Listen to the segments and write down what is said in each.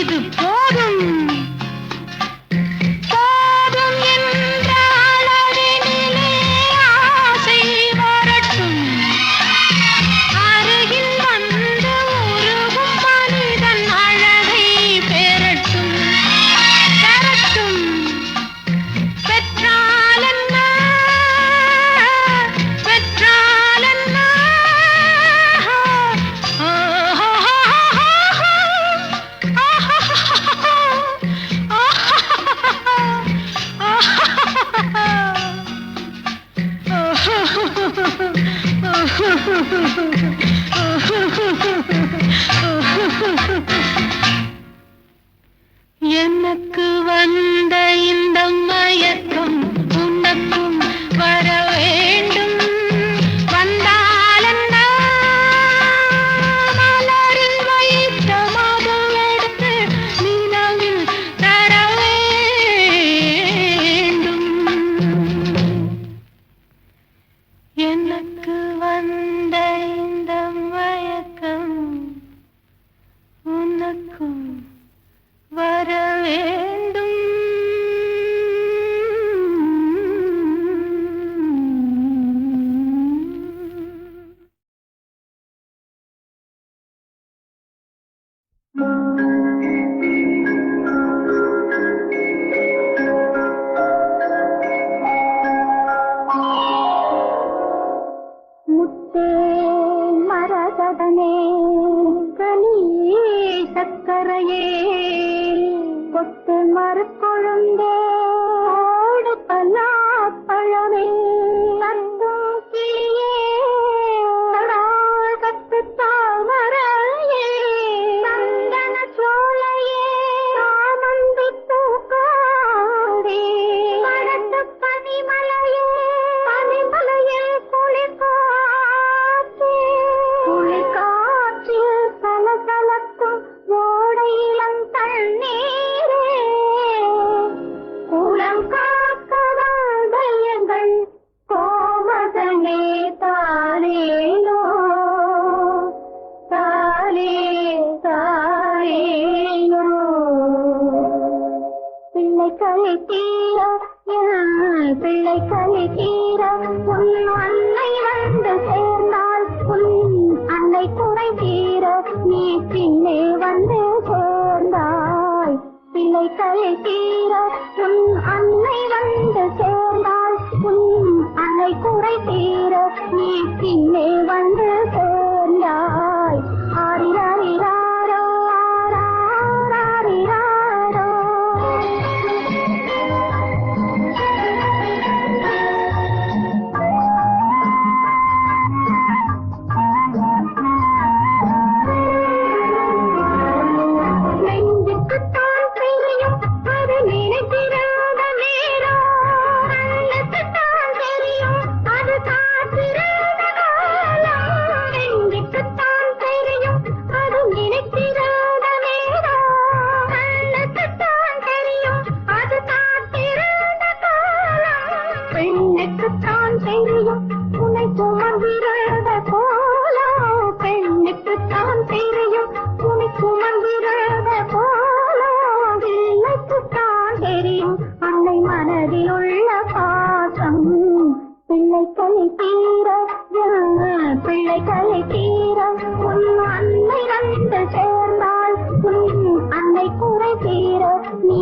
இது ये पुत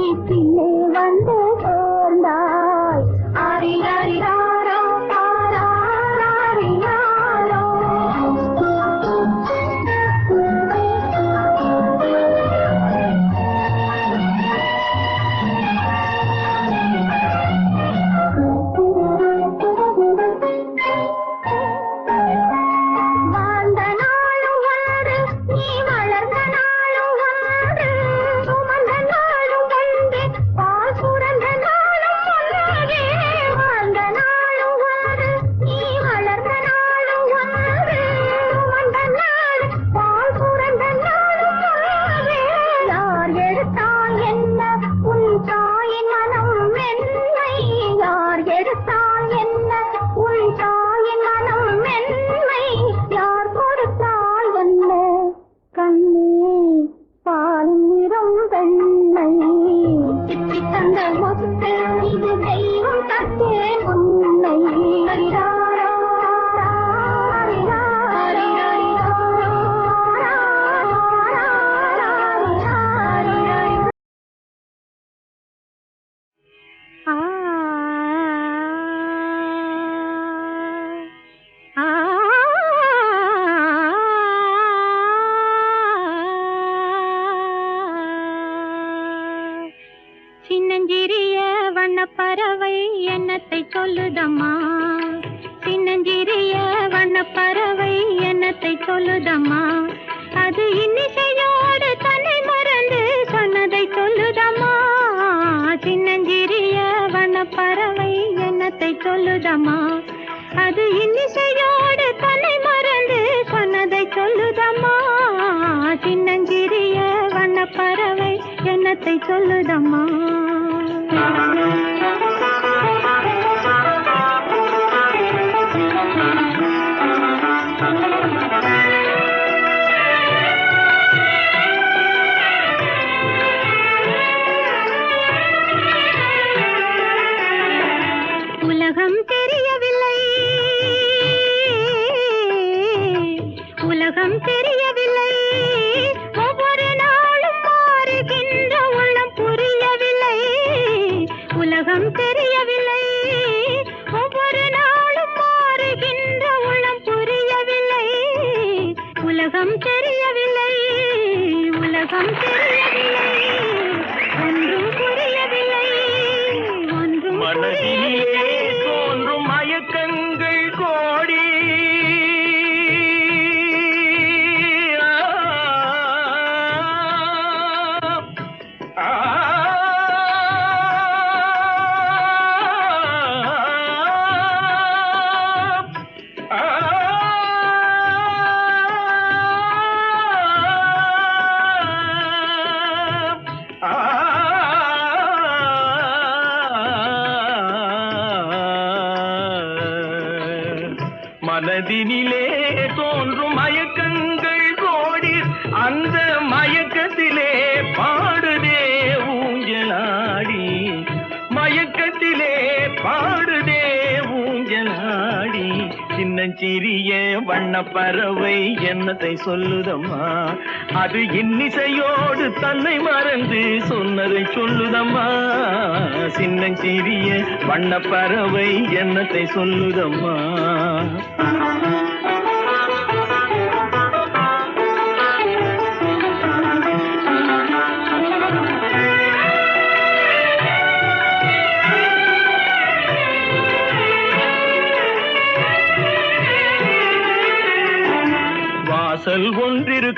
happy சொல்லுதம்மா. சின்னஞ்சிறிய வண்ண பறவை என்னத்தை சொல்லுதம்மா. அது இன்னிசையோடு தன்னை மறந்து சொன்னதை சொல்லுதம்மா. சின்னஞ்சிறிய வண்ண பறவை என்னத்தை சொல்லுதம்மா. அது இன்னிசையோடு தன்னை மறந்து சொன்னதை சொல்லுதம்மா. சின்னஞ்சிறிய வண்ண பறவை என்னத்தை சொல்லுதம்மா. உலகம் தெரியவில்லை மனதினிலே தோன்றும் மயக்கங்கள் கோடி அந்த மயக்கத்திலே பாடுதே ஊஞ்சலாடி மயக்கத்திலே பாடுதே ஊஞ்சலாடி சின்னஞ்சிறிய வண்ணப் பறவை என்னத்தை சொல்லுதம்மா? அது இன்னிசையோடு தன்னை மறந்து சொன்னதை சொல்லுதம்மா? சின்னஞ்சிறிய வண்ணப் பறவை என்னத்தை சொல்லுதம்மா?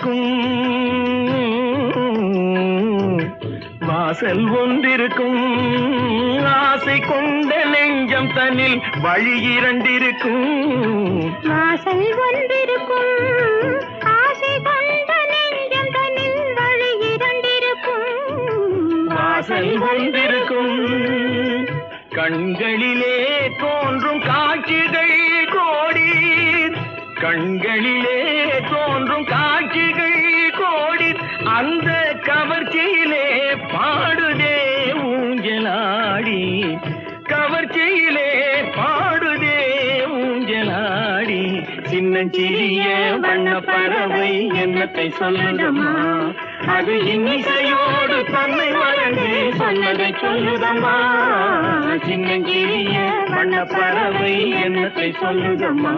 ஒன்றிருக்கும் வாசல் ஒன்றிருக்கும். ஆசை கொண்ட நெஞ்சம் தன்னில் வழி இரண்டிருக்கும். வாசல் ஒன்றிருக்கும். ஆசை கொண்ட நெஞ்சம் தனில் வழி இரண்டிருக்கும். வாசல் ஒன்றிருக்கும். கண்களிலே கவர்ச்சியிலே பாடுதே ஊஞ்சலாடி. சின்னஞ்சிறிய வண்ண பறவை என்னத்தை சொல்லுதம்மா? அது இன்னிசையோடு தன்னை மறந்து சொன்னதை சொல்லுதம்மா. சின்னஞ்சிறிய வண்ண பறவை என்னத்தை சொல்லுதம்மா?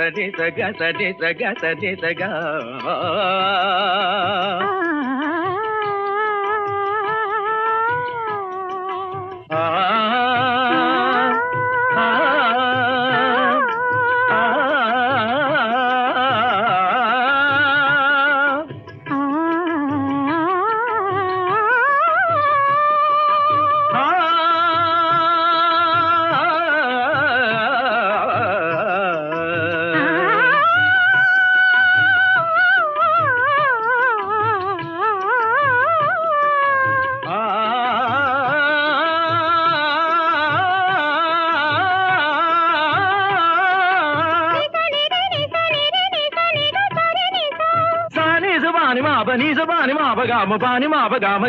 సరి సగ సరి సగ సరి సగ మా బగామ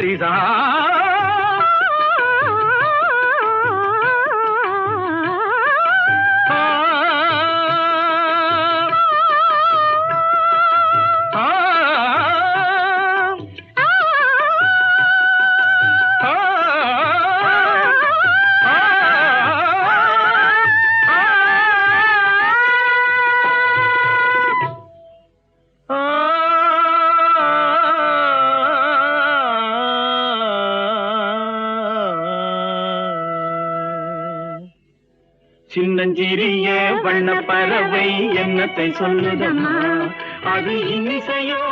பறவை சொல்லுதம்மா. அது இன்னிசையோ